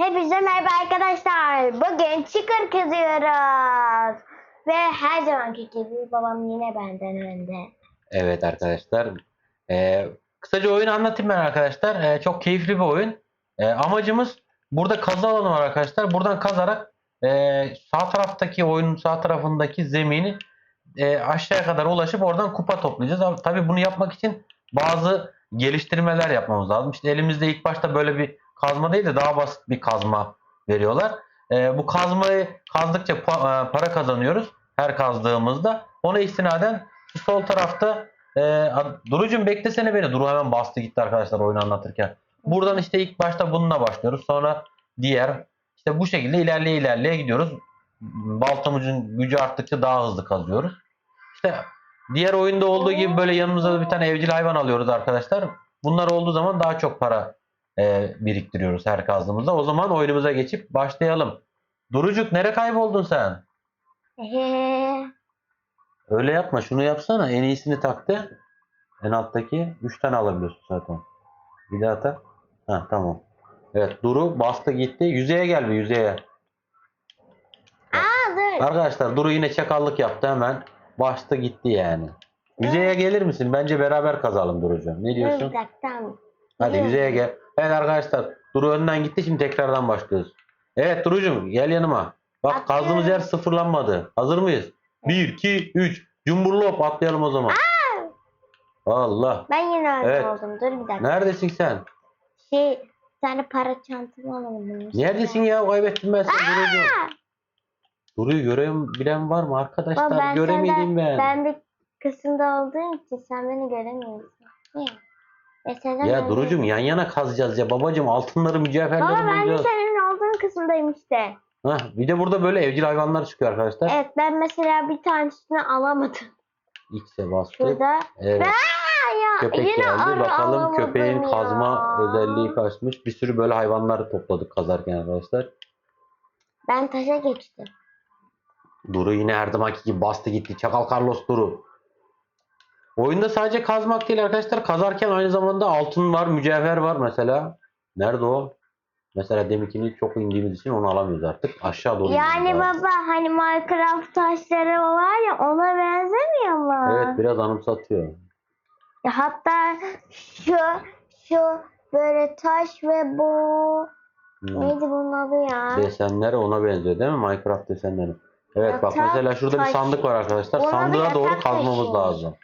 Hepinize merhaba arkadaşlar. Bugün çıkır kızıyoruz. Ve her zamanki gibi babam yine benden önde. Evet arkadaşlar. Ee, kısaca oyunu anlatayım ben arkadaşlar. Ee, çok keyifli bir oyun. Ee, amacımız burada kazı alanı var arkadaşlar. Buradan kazarak ee, sağ taraftaki oyunun sağ tarafındaki zemini ee, aşağıya kadar ulaşıp oradan kupa toplayacağız. Ama tabii bunu yapmak için bazı geliştirmeler yapmamız lazım. İşte elimizde ilk başta böyle bir kazma değil de daha basit bir kazma veriyorlar. Ee, bu kazmayı kazdıkça e, para kazanıyoruz her kazdığımızda. Ona istinaden şu sol tarafta e, Duru'cum beklesene beni. Duru hemen bastı gitti arkadaşlar oyunu anlatırken. Buradan işte ilk başta bununla başlıyoruz. Sonra diğer işte bu şekilde ilerleye ilerleye gidiyoruz. Baltamızın gücü arttıkça daha hızlı kazıyoruz. İşte diğer oyunda olduğu gibi böyle yanımıza bir tane evcil hayvan alıyoruz arkadaşlar. Bunlar olduğu zaman daha çok para e, biriktiriyoruz her kazdığımızda. O zaman oyunumuza geçip başlayalım. Durucuk nere kayboldun sen? Ehe. Öyle yapma. Şunu yapsana. En iyisini taktı. En alttaki 3 tane alabiliyorsun zaten. Bir daha tak. Ha tamam. Evet Duru bastı gitti. Yüzeye gel bir yüzeye. Aa dur. Arkadaşlar Duru yine çakallık yaptı hemen. Bastı gitti yani. Yüzeye gelir misin? Bence beraber kazalım Durucuğum. Ne Dur diyorsun? dakika tamam. Hadi Geliyorum. yüzeye gel. Evet arkadaşlar Duru önden gitti. Şimdi tekrardan başlıyoruz. Evet Durucuğum gel yanıma. Bak Atlıyorum. kazdığımız yer sıfırlanmadı. Hazır mıyız? 1, 2, 3. Cumburlu hop atlayalım o zaman. Allah. Ben yine öyle Evet. oldum. Dur bir dakika. Neredesin sen? Şey bir tane para çantamı alalım. Neredesin ya? Kaybettim ben seni üstüne. Duru'yu gören bilen var mı arkadaşlar? Baba, ben Göremeydim ben. Ben bir kısımda olduğum için sen beni göremiyorsun. Niye? Mesela Ya Duru'cum yan yana kazacağız ya. Babacım altınları mücevherleri Baba ben de bulacağız. senin olduğun kısımdayım işte. Hah, bir de burada böyle evcil hayvanlar çıkıyor arkadaşlar. Evet ben mesela bir tanesini alamadım. X'e bastık. Şurada. Evet. Aa, ya, Köpek yine geldi. arı Bakalım alamadım köpeğin ya. kazma özelliği kaçmış. Bir sürü böyle hayvanları topladık kazarken arkadaşlar. Ben taşa geçtim. Duru yine her zamanki gibi bastı gitti. Çakal Carlos Duru. Oyunda sadece kazmak değil arkadaşlar. Kazarken aynı zamanda altın var, mücevher var mesela. Nerede o? Mesela deminkini çok indiğimiz için onu alamıyoruz artık. Aşağı doğru Yani indiğimiz lazım. baba hani Minecraft taşları var ya ona benzemiyor mu? Evet biraz anımsatıyor. Ya hatta şu şu böyle taş ve bu Hmm. neydi bunun adı ya? Desenler ona benziyor değil mi? Minecraft desenleri. Evet bak Yatak mesela şurada bir taşı. sandık var arkadaşlar. Ona bir Sandığa doğru kazmamız taşıymış. lazım.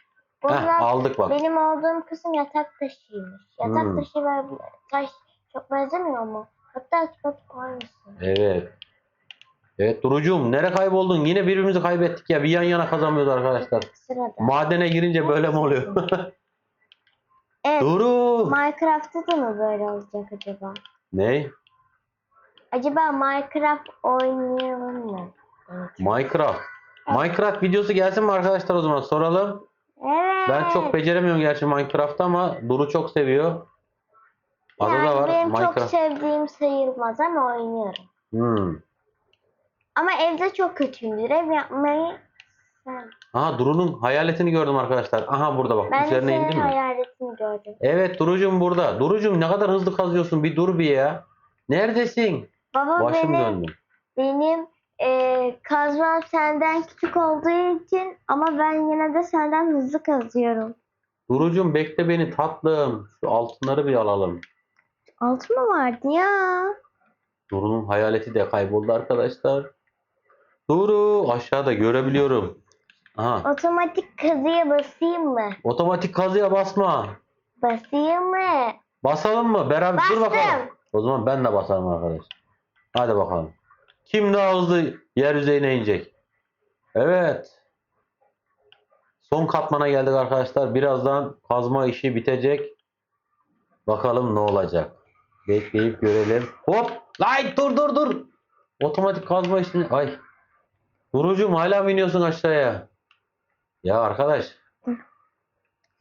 Bunlar Heh, aldık bak. benim olduğum kısım yatak taşıymış. Yatak Hmm. taşı ve taş çok benzemiyor mu? Hatta çok aynısı. Evet. Evet Durucuğum nere kayboldun? Yine birbirimizi kaybettik ya. Bir yan yana kazanmıyoruz arkadaşlar. Sırada. Madene girince böyle mi oluyor? evet. Duru. Minecraft'ta da mı böyle olacak acaba? Ne? Acaba Minecraft oynayalım mı? Minecraft. Minecraft videosu gelsin mi arkadaşlar o zaman soralım. Ben çok beceremiyorum gerçi Minecraft'ta ama Duru çok seviyor. Adı yani da var benim çok Minecraft. sevdiğim sayılmaz ama oynuyorum. Hmm. Ama evde çok kötüyümdür. Ev yapmayı. Aha Duru'nun hayaletini gördüm arkadaşlar. Aha burada bak. Ben Üzerine senin indi mi? hayaletini gördüm. Evet Duru'cum burada. Duru'cum ne kadar hızlı kazıyorsun. Bir dur bir ya. Neredesin? Baba Başım benim, döndü. benim eee kazmam senden küçük olduğu için ama ben yine de senden hızlı kazıyorum. Duru'cum bekle beni tatlım. Şu altınları bir alalım. Altın mı vardı ya? Duru'nun hayaleti de kayboldu arkadaşlar. Duru aşağıda görebiliyorum. Aha. Otomatik kazıya basayım mı? Otomatik kazıya basma. Basayım mı? Basalım mı? Beraber dur bakalım. O zaman ben de basarım arkadaş. Hadi bakalım. Kim daha hızlı yer yüzeyine inecek? Evet. Son katmana geldik arkadaşlar. Birazdan kazma işi bitecek. Bakalım ne olacak. Bekleyip görelim. Hop! Lay dur dur dur. Otomatik kazma işini. Ay. Durucum hala mı iniyorsun aşağıya? Ya arkadaş.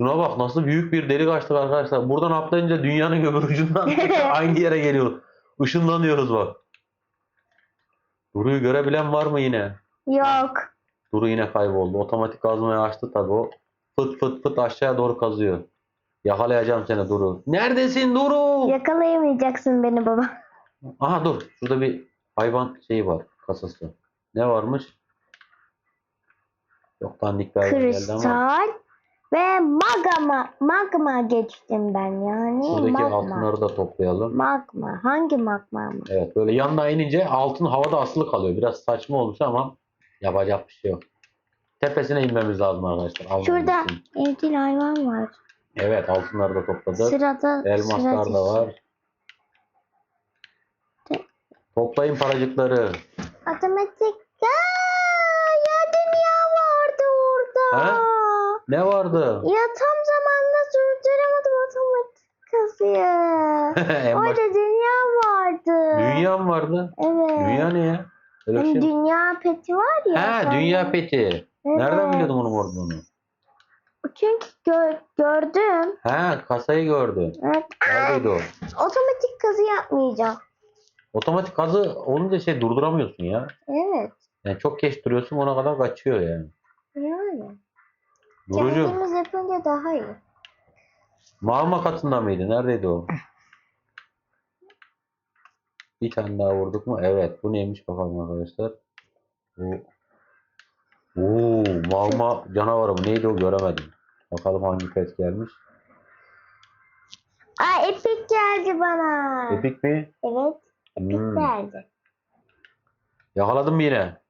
Şuna bak nasıl büyük bir delik açtık arkadaşlar. Buradan atlayınca dünyanın öbür ucundan aynı yere geliyor. Işınlanıyoruz bak. Duru'yu görebilen var mı yine? Yok. Duru yine kayboldu. Otomatik kazmayı açtı tabi o. Fıt fıt fıt aşağıya doğru kazıyor. Yakalayacağım seni Duru. Neredesin Duru? Yakalayamayacaksın beni baba. Aha dur. Şurada bir hayvan şeyi var. Kasası. Ne varmış? Çok dandik bir hayvan geldi ama. Kristal ve magma. Magma geçtim ben yani. Şuradaki magma. altınları da toplayalım. Magma. Hangi magma mı? Evet böyle yanına inince altın havada asılı kalıyor. Biraz saçma olmuş ama yapacak bir şey yok. Tepesine inmemiz lazım arkadaşlar. almamız Şurada için. evcil hayvan var. Evet altınları da topladık. Sırada Elmaslar sıra da var. Toplayın paracıkları. Matematik. Aa, ya dünya vardı orada. Ha? Ne vardı? Ya tam zamanda sürdüremedim en baş... Orada dünya vardı. Dünya mı vardı? Evet. Dünya ne ya? Öyle Hani şey dünya peti var ya. Ha sonra- dünya peti. Nereden Evet. biliyordun onun olduğunu? Çünkü gö- gördüm. Ha kasayı gördün. Evet. Neredeydi o? Otomatik kazı yapmayacağım. Otomatik kazı olunca şey durduramıyorsun ya. Evet. Yani çok geç duruyorsun ona kadar kaçıyor yani. Yani. Durucu. Kendimiz yapınca daha iyi. Mağma katında mıydı? Neredeydi o? Bir tane daha vurduk mu? Evet. Bu neymiş bakalım arkadaşlar. Bu. Oo, mağma canavarı bu. Neydi o göremedim. Bakalım hangi pet gelmiş. Aa epik geldi bana. Epik mi? Evet. Epik Hmm. geldi. Yakaladım mı yine?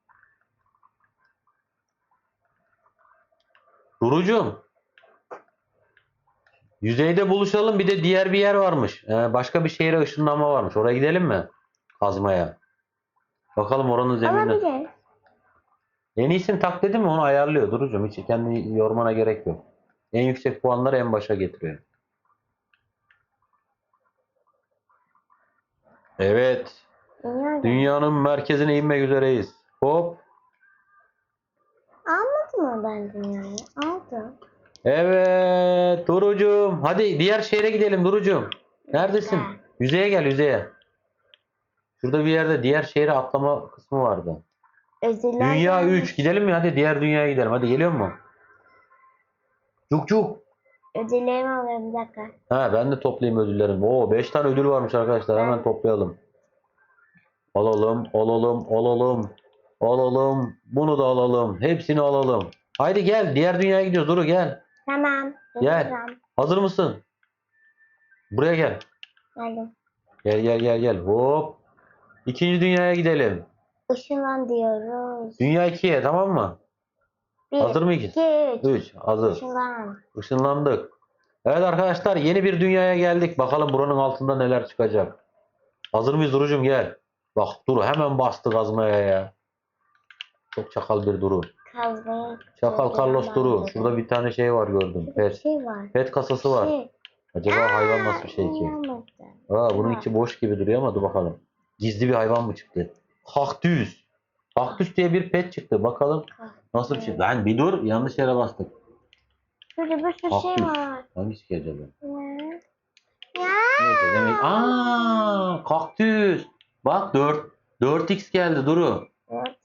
Durucum. Yüzeyde buluşalım. Bir de diğer bir yer varmış. Ee, başka bir şehre ışınlanma varmış. Oraya gidelim mi? Kazmaya. Bakalım oranın zemini. Olabilir. En iyisini tak dedim mi onu ayarlıyor Durucum. Hiç kendini yormana gerek yok. En yüksek puanları en başa getiriyor. Evet. Dünyanın merkezine inmek üzereyiz. Hop. Ben dünyayı? Aldım. Evet Durucum. Hadi diğer şehre gidelim Durucum. Neredesin? Güzel. Yüzeye gel yüzeye. Şurada bir yerde diğer şehre atlama kısmı vardı. Ödüller Dünya gelmiş. 3. Gidelim mi? Hadi diğer dünyaya gidelim. Hadi geliyor mu? Cuk cuk. Ödüllerimi alıyorum bir dakika. Ha ben de toplayayım ödüllerimi. Oo 5 tane ödül varmış arkadaşlar. Hemen toplayalım. Alalım, alalım, alalım. Alalım. Bunu da alalım. Hepsini alalım. Haydi gel. Diğer dünyaya gidiyoruz. Duru gel. Tamam. Gel. Geliyorum. Hazır mısın? Buraya gel. Geldim. Gel gel gel gel. Hop. İkinci dünyaya gidelim. Işınlan diyoruz. Dünya 2'ye tamam mı? Bir, Hazır mı iki? iki, üç. 3. Hazır. Işınlan. Işınlandık. Evet arkadaşlar yeni bir dünyaya geldik. Bakalım buranın altında neler çıkacak. Hazır mıyız Duru'cum gel. Bak Duru hemen bastı kazmaya ya. Çok çakal bir Duru. Çakal Carlos Duru. Şurada bir tane şey var gördüm. Pet. şey var. Pet kasası var. Şey. Acaba hayvan nasıl bir şey ki? Aa, bunun içi boş gibi duruyor ama dur bakalım. Gizli bir hayvan mı çıktı? Kaktüs. Kaktüs diye bir pet çıktı. Bakalım nasıl bir şey. Lan bir dur. Yanlış yere bastık. Şurada bir sürü şey var. Hangisi ki acaba? Ya. Ya. Neyse demek. Aa, kaktüs. Bak 4 4x geldi Duru. Evet.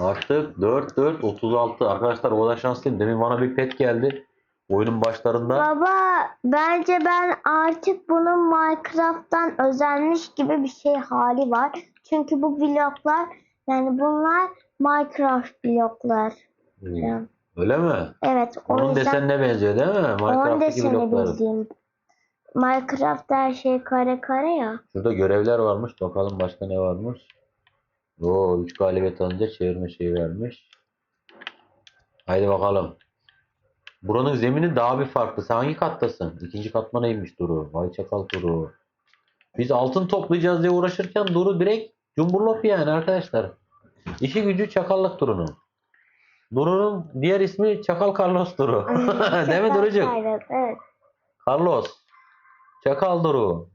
Artık 4 4 36. Arkadaşlar o da şanslıyım. Demin bana bir pet geldi. Oyunun başlarında. Baba bence ben artık bunun Minecraft'tan özenmiş gibi bir şey hali var. Çünkü bu bloklar yani bunlar Minecraft bloklar. Hmm, Öyle mi? Evet o Onun yüzden desenine benziyor değil mi? Minecraft'taki deseni blokları. bildiğim. Minecraft her şey kare kare ya. Şurada görevler varmış. Bakalım başka ne varmış. Oo 3 galibiyet alınca çevirme şeyi vermiş. Haydi bakalım. Buranın zemini daha bir farklı. Sen hangi kattasın? İkinci katmana inmiş Duru. Vay çakal Duru. Biz altın toplayacağız diye uğraşırken Duru direkt cumburlop yani arkadaşlar. İşi gücü çakallık Duru'nun. Duru'nun diğer ismi Çakal Carlos Duru. Değil mi Duru'cuk? Evet, evet. Carlos. Çakal Duru.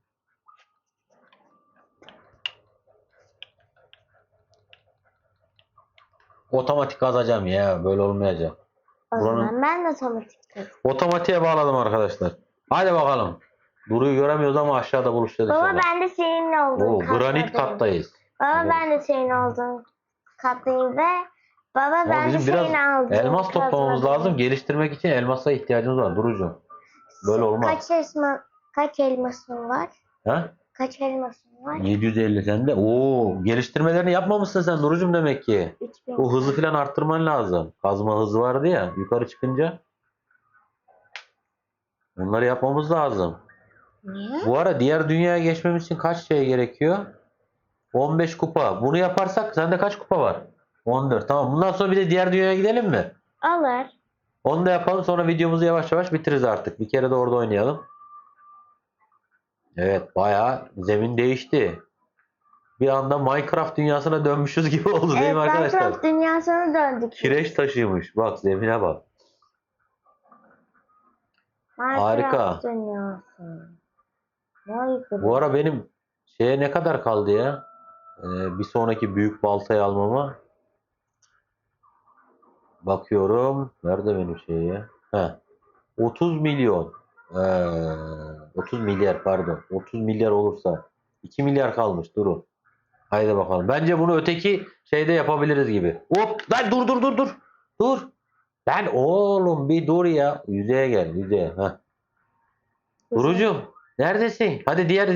Otomatik kazacağım ya. Böyle olmayacak. O Buranın- zaman ben de otomatik kazıyorum. Otomatiğe bağladım arkadaşlar. Hadi bakalım. Duru'yu göremiyoruz ama aşağıda buluşacağız Baba inşallah. ben de senin olduğun Oo, granit kattayız. Baba Evet. ben de senin olduğun kattayım ve baba ben de senin aldığın Elmas toplamamız kazmadayım. lazım. Geliştirmek için elmasa ihtiyacımız var Duru'cum. Böyle olmaz. Kaç elma, kaç elmasın var? Ha? Kaç elmasın var? 750 sende. Oo, geliştirmelerini yapmamışsın sen Durucum demek ki. 3000. O hızı falan arttırman lazım. Kazma hızı vardı ya yukarı çıkınca. Onları yapmamız lazım. Niye? Bu ara diğer dünyaya geçmemiz için kaç şey gerekiyor? 15 kupa. Bunu yaparsak sende kaç kupa var? 14. Tamam. Bundan sonra bir de diğer dünyaya gidelim mi? Alır. Onu da yapalım. Sonra videomuzu yavaş yavaş bitiririz artık. Bir kere de orada oynayalım. Evet. Bayağı zemin değişti. Bir anda Minecraft dünyasına dönmüşüz gibi oldu değil Evet mi arkadaşlar? Minecraft dünyasına döndük. Kireç taşıymış. Bak zemine bak. Minecraft Harika. dünyası. Bu ara benim şeye ne kadar kaldı ya? Ee, bir sonraki büyük baltayı almama. Bakıyorum. Nerede benim şey ya? Heh. 30 milyon. Ee, 30 milyar pardon. 30 milyar olursa 2 milyar kalmış durun. Haydi bakalım. Bence bunu öteki şeyde yapabiliriz gibi. Hop lan dur dur dur dur. Dur. Lan oğlum bir dur ya. Yüzeye gel yüzeye. Heh. Durucum neredesin? Hadi diğer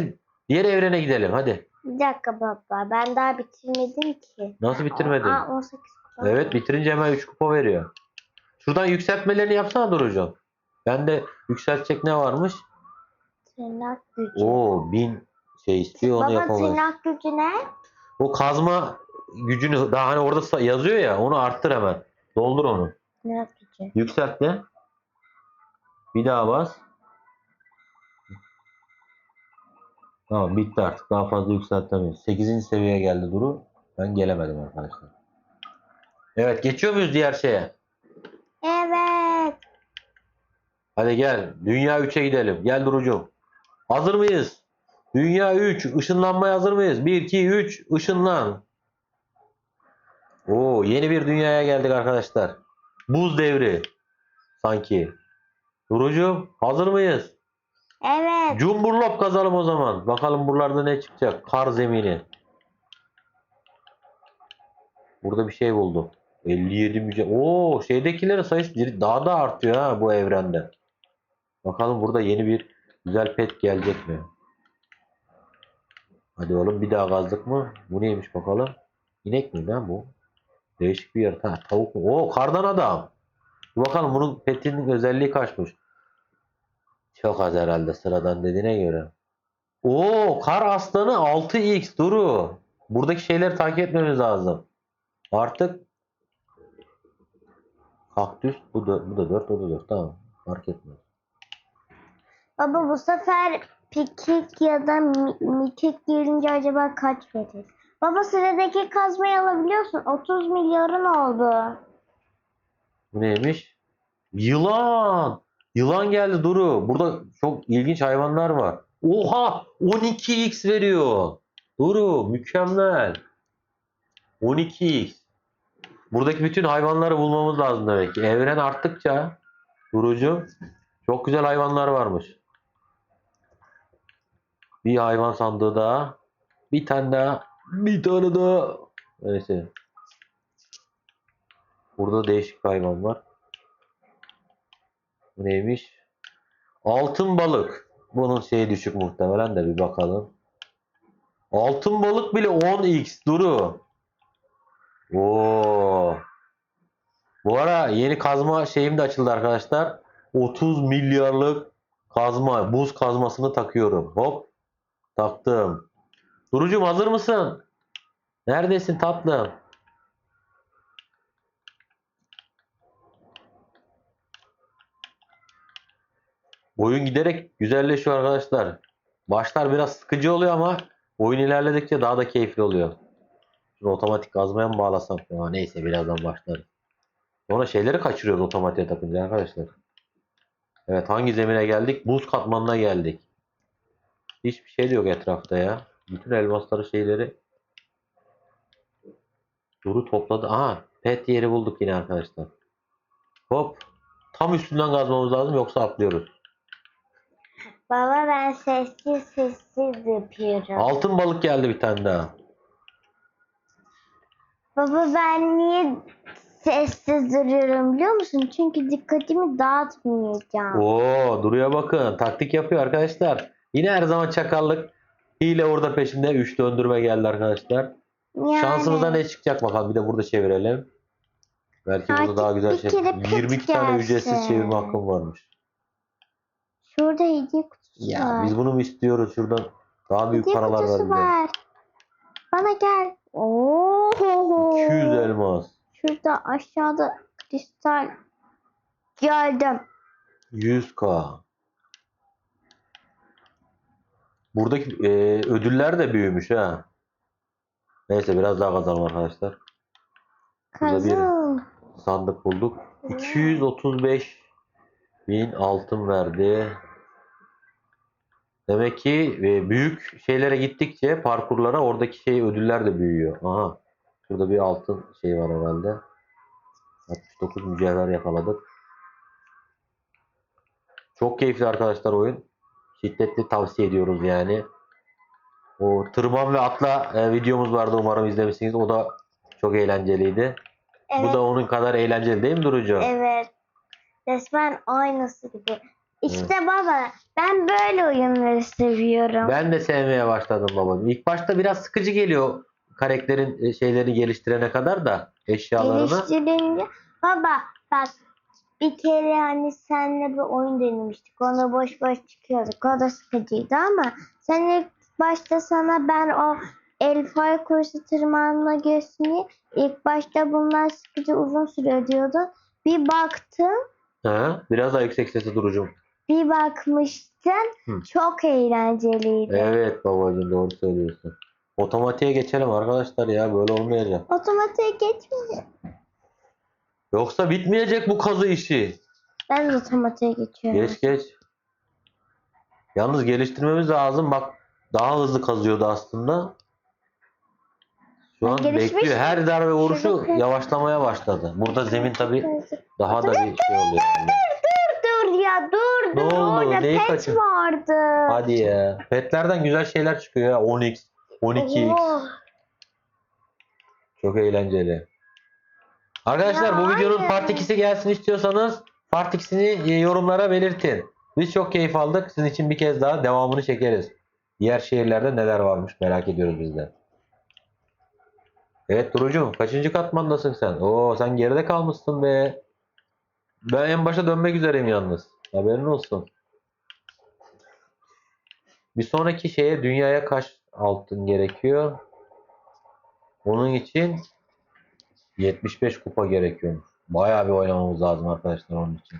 diğer evrene gidelim hadi. Bir dakika baba ben daha bitirmedim ki. Nasıl bitirmedin? Aa 18 kupa. Evet bitirince hemen 3 kupa veriyor. Şuradan yükseltmelerini yapsana Durucum. Ben de yükseltecek ne varmış? Tırnak gücü. Oo 1000 şey istiyor onu Baba yapamayız. tırnak gücü ne? O kazma gücünü daha hani orada sa- yazıyor ya onu arttır hemen. Doldur onu. Tırnak gücü. Yükselt de. Bir daha bas. Tamam bitti artık. Daha fazla yükseltemiyoruz. 8. seviyeye geldi Duru. Ben gelemedim arkadaşlar. Evet geçiyor muyuz diğer şeye? Evet. Hadi gel. Dünya 3'e gidelim. Gel Duru'cum. Hazır mıyız? Dünya 3. Işınlanmaya hazır mıyız? 1, 2, 3. Işınlan. Oo, yeni bir dünyaya geldik arkadaşlar. Buz devri. Sanki. Duru'cum hazır mıyız? Evet. Cumburlop kazalım o zaman. Bakalım buralarda ne çıkacak. Kar zemini. Burada bir şey buldum. 57 müce. Oo, şeydekilerin sayısı daha da artıyor ha bu evrende. Bakalım burada yeni bir güzel pet gelecek mi? Hadi oğlum bir daha kazdık mı? Bu neymiş bakalım? İnek mi lan bu? Değişik bir yer. Ha, tavuk mu? Oo kardan adam. Dur bakalım bunun petinin özelliği kaçmış. Çok az herhalde sıradan dediğine göre. Oo kar aslanı 6x duru. Buradaki şeyleri takip etmemiz lazım. Artık kaktüs bu da bu da 4 o da 4 tamam fark etmez. Baba bu sefer pikik ya da mi- mikik girince acaba kaç verir? Baba sıradaki kazmayı alabiliyorsun. 30 milyarın oldu. Bu neymiş? Yılan. Yılan geldi Duru. Burada çok ilginç hayvanlar var. Oha! 12x veriyor. Duru mükemmel. 12x. Buradaki bütün hayvanları bulmamız lazım demek ki. Evren arttıkça Durucu çok güzel hayvanlar varmış. Bir hayvan sandığı daha. Bir tane daha. Bir tane daha. Neyse. Burada değişik bir hayvan var. Neymiş? Altın balık. Bunun şeyi düşük muhtemelen de bir bakalım. Altın balık bile 10x duru. Oo. Bu ara yeni kazma şeyim de açıldı arkadaşlar. 30 milyarlık kazma, buz kazmasını takıyorum. Hop. Taktım. Durucum hazır mısın? Neredesin tatlım? Oyun giderek güzelleşiyor arkadaşlar. Başlar biraz sıkıcı oluyor ama oyun ilerledikçe daha da keyifli oluyor. Şimdi otomatik kazmaya mı bağlasam? Ya neyse birazdan başlarız. Sonra şeyleri kaçırıyoruz otomatiğe takınca arkadaşlar. Evet hangi zemine geldik? Buz katmanına geldik. Hiçbir şey de yok etrafta ya. Bütün elmasları şeyleri Duru topladı. Aha pet yeri bulduk yine arkadaşlar. Hop. Tam üstünden kazmamız lazım yoksa atlıyoruz. Baba ben sessiz sessiz yapıyorum. Altın balık geldi bir tane daha. Baba ben niye sessiz duruyorum biliyor musun? Çünkü dikkatimi dağıtmayacağım. Oo, Duru'ya bakın. Taktik yapıyor arkadaşlar. Yine her zaman çakallık. Hile orada peşinde 3 döndürme geldi arkadaşlar. Yani, Şansımıza ne çıkacak bakalım. Bir de burada çevirelim. Belki burada Artık daha güzel şey. kere pet 22 tane ücretsiz çevirme hakkım varmış. Şurada hediye kutusu Ya var. biz bunu mu istiyoruz şuradan? Daha büyük hediye paralar kutusu var var. Bana gel. Oo. 200 elmas. Şurada aşağıda kristal. Geldim. 100k. Buradaki e, ödüller de büyümüş ha. Neyse biraz daha kazanalım arkadaşlar. Burada bir-. Sandık bulduk. 235 bin altın verdi. Demek ki e, büyük şeylere gittikçe parkurlara oradaki şey ödüller de büyüyor. Aha. Şurada bir altın şey var herhalde. 69 mücevher yakaladık. Çok keyifli arkadaşlar oyun. Şiddetli tavsiye ediyoruz yani. O tırman ve atla e, videomuz vardı umarım izlemişsiniz. O da çok eğlenceliydi. Evet. Bu da onun kadar eğlenceli değil mi Durucu? Evet. Resmen aynısı gibi. İşte baba ben böyle oyunları seviyorum. Ben de sevmeye başladım babam. İlk başta biraz sıkıcı geliyor karakterin e, şeylerini geliştirene kadar da eşyalarını. Geliştirince baba bak bir kere hani senle bir oyun denemiştik. Ona boş boş çıkıyorduk. O da sıkıcıydı ama sen ilk başta sana ben o el fay kursu tırmanma göğsünü ilk başta bunlar sıkıcı uzun sürüyor diyordun. Bir baktım Ha, biraz daha yüksek sesle Durucum. bir bakmıştın Hı. çok eğlenceliydi. Evet babacığım doğru söylüyorsun. Otomatiğe geçelim arkadaşlar ya böyle olmayacak. Otomatiğe geçmiyor. Yoksa bitmeyecek bu kazı işi. Ben de otomatiğe geçiyorum. Geç geç. Yalnız geliştirmemiz lazım. Bak daha hızlı kazıyordu aslında. Şu an Gelişmiş bekliyor. mi? Her darbe vuruşu yavaşlamaya başladı. Burada zemin tabii daha da bir şey oluyor. yani. Dur ya dur Ne dur oldu? orada Neyi pet kaçırdın? vardı. Hadi ya. Petlerden güzel şeyler çıkıyor ya. 10x, 12x. Oo. Çok eğlenceli. Arkadaşlar Ya bu videonun hayır. part 2'si gelsin istiyorsanız part 2'sini e, yorumlara belirtin. Biz çok keyif aldık. Sizin için bir kez daha devamını çekeriz. Diğer şehirlerde neler varmış merak ediyoruz biz de. Evet Durucuğum kaçıncı katmandasın sen? Oo sen geride kalmışsın be. Ben en başa dönmek üzereyim yalnız. Haberin olsun. Bir sonraki şeye dünyaya kaç altın gerekiyor? Onun için 75 kupa gerekiyor. Bayağı bir oynamamız lazım arkadaşlar onun için.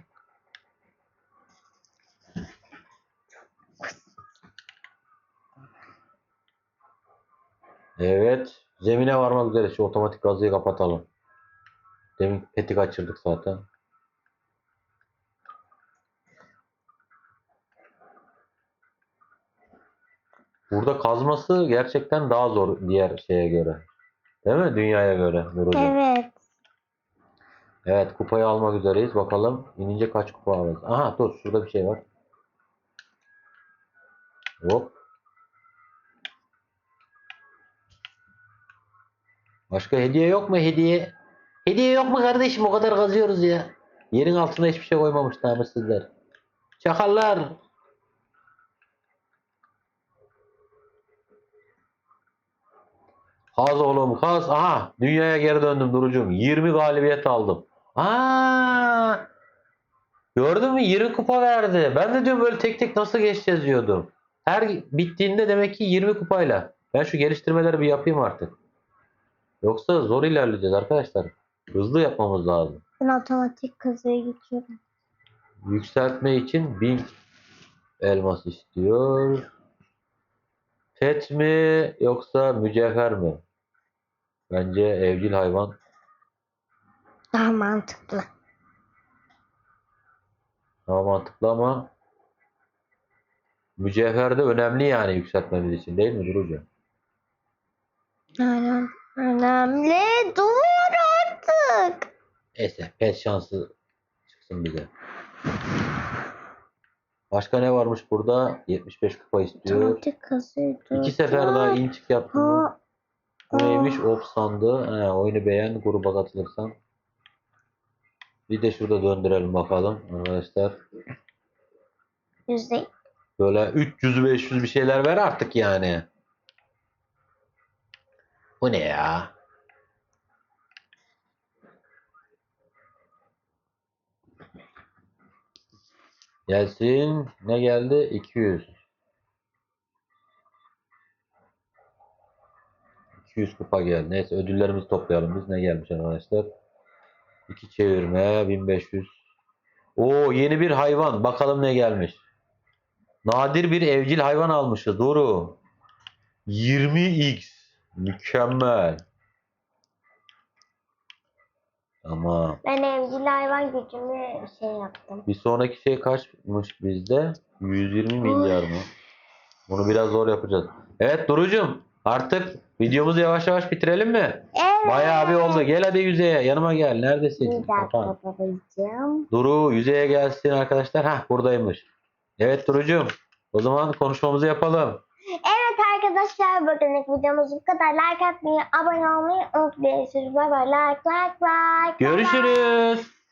Evet. Zemine varmak üzere. Şu otomatik gazıyı kapatalım. Demin peti kaçırdık zaten. Burada kazması gerçekten daha zor diğer şeye göre. Değil mi? Dünyaya göre. Nurucuğum. Evet. Evet kupayı almak üzereyiz. Bakalım inince kaç kupa alacağız. Aha dur şurada bir şey var. Hop. Başka hediye yok mu hediye? Hediye yok mu kardeşim? O kadar kazıyoruz ya. Yerin altına hiçbir şey koymamış namussuzlar. Çakallar. Kaz oğlum kaz. Aha dünyaya geri döndüm Durucuğum. 20 galibiyet aldım. Aa! Gördün mü? 20 kupa verdi. Ben de diyorum böyle tek tek nasıl geçeceğiz diyordum. Her bittiğinde demek ki 20 kupayla. Ben şu geliştirmeleri bir yapayım artık. Yoksa zor ilerleyeceğiz arkadaşlar. Hızlı yapmamız lazım. Ben otomatik kazıya geçiyorum. Yükseltme için 1000 elmas istiyor. Pet mi yoksa mücevher mi? Bence evcil hayvan Daha mantıklı. daha mantıklı ama mücevher de önemli yani yükseltmemiz için değil mi Durucu? Aynen. Önemli. Dur artık. Neyse pet şansı çıksın bize. Başka ne varmış burada? 75 kupa istiyor. İki sefer daha in çık yaptım. Ha, neymiş? Op sandığı. He, oyunu beğen, gruba katılırsan. Bir de şurada döndürelim bakalım arkadaşlar. Yüzde Böyle 300 500 bir şeyler ver artık yani. Bu ne ya? Gelsin. Ne geldi? 200. 200 kupa geldi. Neyse ödüllerimizi toplayalım biz. Ne gelmiş arkadaşlar? 2 çevirme 1500. Oo yeni bir hayvan. Bakalım ne gelmiş. Nadir bir evcil hayvan almışız. Doğru. 20x. Mükemmel. Tamam. Ben evcil hayvan gücümü şey yaptım. Bir sonraki şey kaçmış bizde? 120 milyar mı? Bunu biraz zor yapacağız. Evet Duru'cum artık videomuzu yavaş yavaş bitirelim mi? Evet. Bayağı bir oldu. Gel hadi yüzeye. Yanıma gel. Bir Neredesin? dakika Kapan. babacığım. Duru yüzeye gelsin arkadaşlar. Hah buradaymış. Evet Duru'cum. O zaman konuşmamızı yapalım. Evet arkadaşlar bugünlük videomuz bu kadar. Like atmayı, abone olmayı unutmayın. Bay bay. Like like like. Bye bye. Görüşürüz.